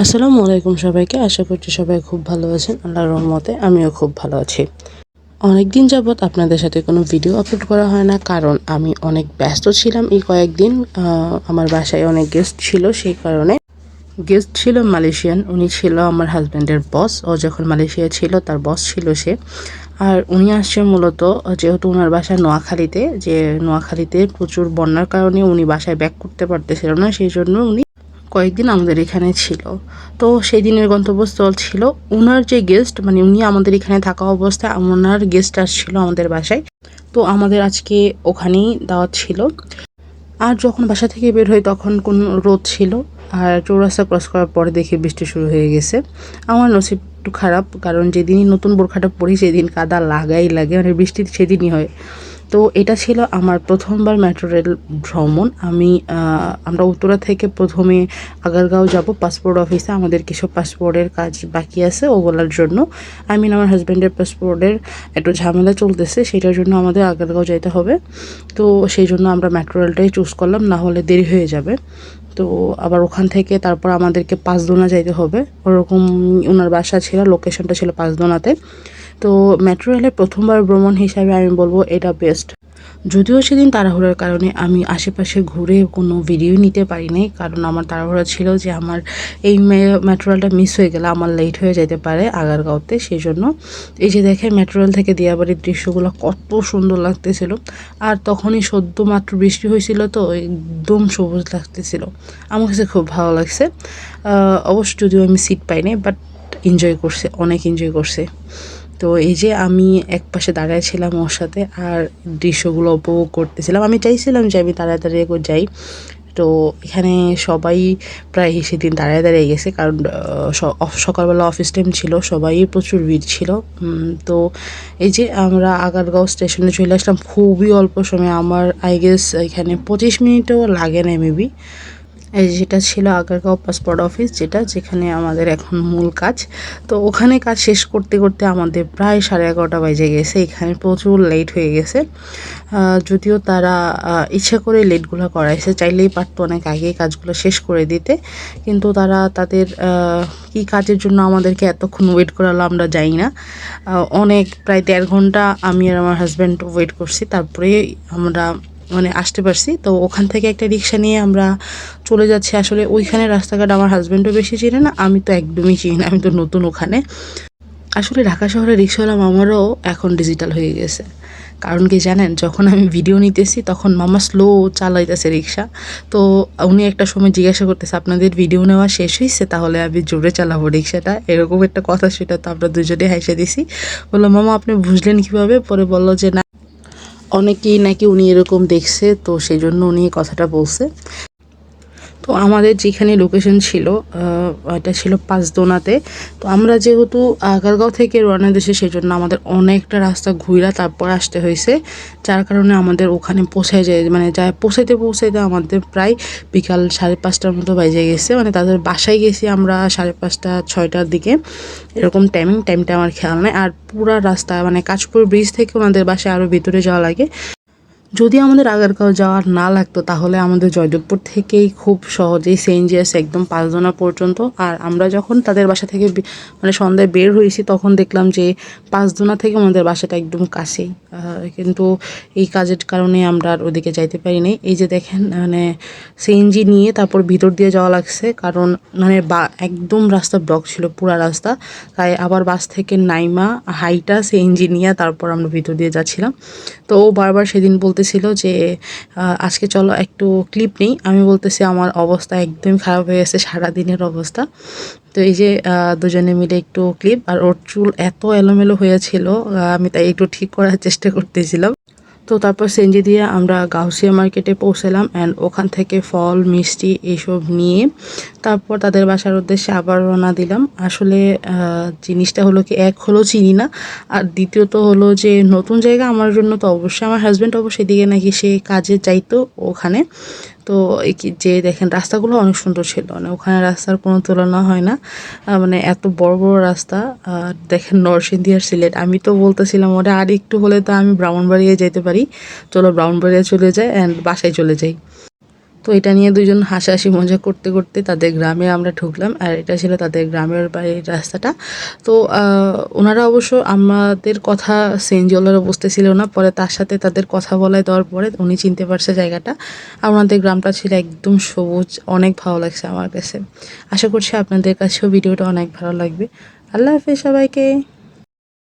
আসসালামু আলাইকুম সবাইকে। আশা করছি সবাই খুব ভালো আছেন। আল্লাহর রহমতে আমিও খুব ভালো আছি। অনেকদিন যাবৎ আপনাদের সাথে কোনো ভিডিও আপলোড করা হয় না, কারণ আমি অনেক ব্যস্ত ছিলাম এই কয়েকদিন। আমার বাসায় অনেক গেস্ট ছিল, সেই কারণে গেস্ট ছিল মালয়েশিয়ান। উনি ছিল আমার হাজব্যান্ডের বস ও যখন মালয়েশিয়া ছিল, তার বস ছিল সে। আর উনি আসছে মূলত, যেহেতু ওনার বাসা নোয়াখালীতে, যে নোয়াখালীতে প্রচুর বন্যার কারণে উনি বাসায় ব্যাক করতে পারতেছিল না, সেই জন্য উনি কয়েকদিন আমাদের এখানে ছিল। তো সেই দিনের গন্তব্যস্থল ছিল ওনার যে গেস্ট মানে উনি আমাদের এখানে থাকা অবস্থায় ওনার গেস্ট আসছিল আমাদের বাসায়। তো আমাদের আজকে ওখানেই দাওয়াত ছিল। আর যখন বাসা থেকে বের হই তখন কোন রোদ ছিল আর চৌরাস্তা ক্রস করার পরে দেখি বৃষ্টি শুরু হয়ে গেছে। আমার নসিব একটু খারাপ, কারণ যেদিনই নতুন বোরখাটা পরি সেদিন কাদা লাগাই লাগে মানে বৃষ্টি সেদিনই হয়। তো এটা ছিল আমার প্রথমবার মেট্রো রেল ভ্রমণ। আমি আমরা উত্তরা থেকে প্রথমে আগারগাঁও যাব, পাসপোর্ট অফিসে। আমাদের কিছু পাসপোর্টের কাজ বাকি আছে ওগুলোর জন্য। আই মিন আমার হাজব্যান্ডের পাসপোর্টের একটু ঝামেলা চলতেছে, সেটার জন্য আমাদের আগারগাঁও যেতে হবে। তো সেই জন্য আমরা মেট্রো রেলটাই চুজ করলাম, না হলে দেরি হয়ে যাবে। তো আবার ওখান থেকে তারপর আমাদেরকে পাঁচদোনা যাইতে হবে। ওরকম ওনার বাসা ছিল লোকেশনটা ছিল পাঁচদোনাতে। তো মেট্রো রেলের প্রথমবার ভ্রমণ হিসাবে আমি বলব এটা বেস্ট যদিও সেদিন তাড়াহুড়োর কারণে আমি আশেপাশে ঘুরে কোনো ভিডিও নিতে পারি নাই, কারণ আমার তাড়াহুড়া ছিল যে আমার এই মেট্রো রেলটা মিস হয়ে গেলে আমার লেট হয়ে যেতে পারে আগারগাঁওতে সেই জন্য এই যে দেখে মেট্রো রেল থেকে দিয়াবাড়ির দৃশ্যগুলো কত সুন্দর লাগতেছিল। আর তখনই সদ্য মাত্র বৃষ্টি হয়েছিল তো একদম সবুজ লাগতেছিল। আমার কাছে খুব ভালো লাগছে। অবশ্য যদিও আমি সিট পাইনি বাট এনজয় করছে, অনেক এনজয় করছে। তো এই যে আমি এক পাশে দাঁড়ায় ছিলাম ওর সাথে আর দৃশ্যগুলো উপভোগ করতেছিলাম। আমি চাইছিলাম যে আমি তাড়াতাড়ি যাই। তো এখানে সবাই প্রায় সেদিন দাঁড়ায় দাঁড়িয়ে গেছে কারণ সকালবেলা অফিস টাইম ছিল, সবাই প্রচুর ভিড় ছিল। তো এই যে আমরা আগারগাঁও স্টেশনে চলে আসলাম, খুবই অল্প সময়। আমার আই গেস এখানে পঁচিশ মিনিটও লাগে না মেবি যেটা ছিল আগারগাঁও পাসপোর্ট অফিস যেটা যেখানে আমাদের এখন মূল কাজ। তো ওখানে কাজ শেষ করতে করতে আমাদের প্রায় সাড়ে এগারোটা বাজে গেছে, এখানে প্রচুর লেট হয়ে গেছে। যদিও তারা ইচ্ছা করে লেটগুলো করাইছে, চাইলেই পারতো অনেক আগেই কাজগুলো শেষ করে দিতে। কিন্তু তারা তাদের কি কাজের জন্য আমাদেরকে এতক্ষণ ওয়েট করালো আমরা যাই না। অনেক, প্রায় দেড় ঘণ্টা আমি আর আমার হাজব্যান্ড ওয়েট করছি, তারপরে আমরা মানে আসতে পারছি। তো ওখান থেকে একটা রিক্সা নিয়ে আমরা চলে যাচ্ছি। আসলে ওইখানে রাস্তাঘাট আমার হাজব্যান্ডও বেশি চিনে না, আমি তো একদমই চিনি না, আমি তো নতুন ওখানে। আসলে ঢাকা শহরে রিক্সাওয়ালা মামারও এখন ডিজিটাল হয়ে গেছে। কারণ কি জানেন, যখন আমি ভিডিও নিতেছি, তখন মামা স্লো চালাইতেছে রিক্সা। তো উনি একটা সময় জিজ্ঞাসা করতেছে, আপনাদের ভিডিও নেওয়া শেষ হয়েছে তাহলে আমি জোরে চালাবো রিক্সাটা। এরকম একটা কথা, সেটা তো আমরা দুজনে হেসে দিছি। বলল, মামা, আপনি বুঝলেন কীভাবে? পরে বলল যে, না অনেকেই নাকি উনি এরকম দেখছে তো সেই জন্য উনি কথাটা বলছে। তো আমাদের যেখানে লোকেশন ছিল এটা ছিল পাঁচদোনাতে। তো আমরা যেহেতু আগারগাঁও থেকে রওনা দেশে সেই জন্য আমাদের অনেকটা রাস্তা ঘুরা তারপর আসতে হয়েছে। যার কারণে আমাদের ওখানে পৌঁছায় যায় মানে যা পৌঁছাইতে পৌঁছাইতে আমাদের প্রায় বিকাল সাড়ে পাঁচটার মতো বাজে গেছে। মানে তাদের বাসায় গেছি আমরা সাড়ে পাঁচটা, ছয়টার দিকে। এরকম টাইমিং টাইমটা আমার খেয়াল নেই। আর পুরা রাস্তা মানে কাশপুর ব্রিজ থেকে ওনাদের বাসায় আরও ভিতরে যাওয়া লাগে। যদি আমাদের আগারগাঁও যাওয়ার না লাগতো, তাহলে আমাদের জয়দেবপুর থেকেই খুব সহজেই আছে একদম পাঁচদোনা পর্যন্ত। আর আমরা যখন তাদের বাসা থেকে মানে সন্ধ্যায় বের হয়েছি, তখন দেখলাম যে পাঁচদোনা থেকে আমাদের বাসাটা একদম কাছেই। কিন্তু এই কাজের কারণে আমরা আর ওদিকে যাইতে পারিনি। এই যে দেখেন মানে সিএনজি নিয়ে তারপর ভিতর দিয়ে যাওয়া লাগছে, কারণ মানে বা একদম রাস্তা ব্লক ছিল, পুরা রাস্তা। তাই আবার বাস থেকে নাইমা, হাইটা সিএনজি নিয়ে তারপর আমরা ভিতর দিয়ে যাচ্ছিলাম। তো ও বারবার সেদিন বলতেছিল যে আজকে চলো একটু ক্লিপ নেই। আমি বলতেছি, আমার অবস্থা একদম খারাপ হয়ে গেছে, সারাদিনের অবস্থা। তো এই যে দুজনে মিলে একটু ক্লিপ আর ওর চুল এত এলোমেলো হয়েছিল আমি তাই একটু ঠিক করার চেষ্টা করতেছিলাম। তো তারপর সেঞ্জি দিয়ে আমরা গাউসিয়া মার্কেটে পৌঁছলাম অ্যান্ড ওখান থেকে ফল, মিষ্টি এইসব নিয়ে তারপর তাদের বাসার উদ্দেশ্যে আবার রওনা দিলাম। আসলে জিনিসটা হলো কি, এক হলো চিনি না, আর দ্বিতীয়ত হলো যে নতুন জায়গা আমার জন্য তো অবশ্যই আমার হাজব্যান্ড অবশ্যই দিকে নাকি সে কাজে যাইতো ওখানে। তো যে দেখেন রাস্তাগুলো অনেক সুন্দর ছিল মানে ওখানে রাস্তার কোনো তুলনা হয় না। মানে এত বড় বড় রাস্তা দেখেন নরসিংদী আর সিলেট। আমি তো বলতেছিলাম ওটা আর একটু হলে তো আমি ব্রাহ্মণবাড়িয়া যেতে পারি। চলো ব্রাহ্মণবাড়িয়া চলে যাই অ্যান্ড বাসায় চলে যাই। তো এটা নিয়ে দুজন হাসাহাসি, মজা করতে করতে তাদের গ্রামে আমরা ঢুকলাম আর এটা ছিল তাদের গ্রামের বাড়ির রাস্তাটা। তো ওনারা অবশ্য আমাদের কথা সেনজলারও বুঝতেছিল না, পরে তার সাথে তাদের কথা বলায় দেওয়ার পরে উনি চিনতে পারছে জায়গাটা। আর ওনাদের গ্রামটা ছিল একদম সবুজ, অনেক ভালো লাগছে আমার কাছে। আশা করছি আপনাদের কাছেও ভিডিওটা অনেক ভালো লাগবে। আল্লাহ হাফেজ সবাইকে।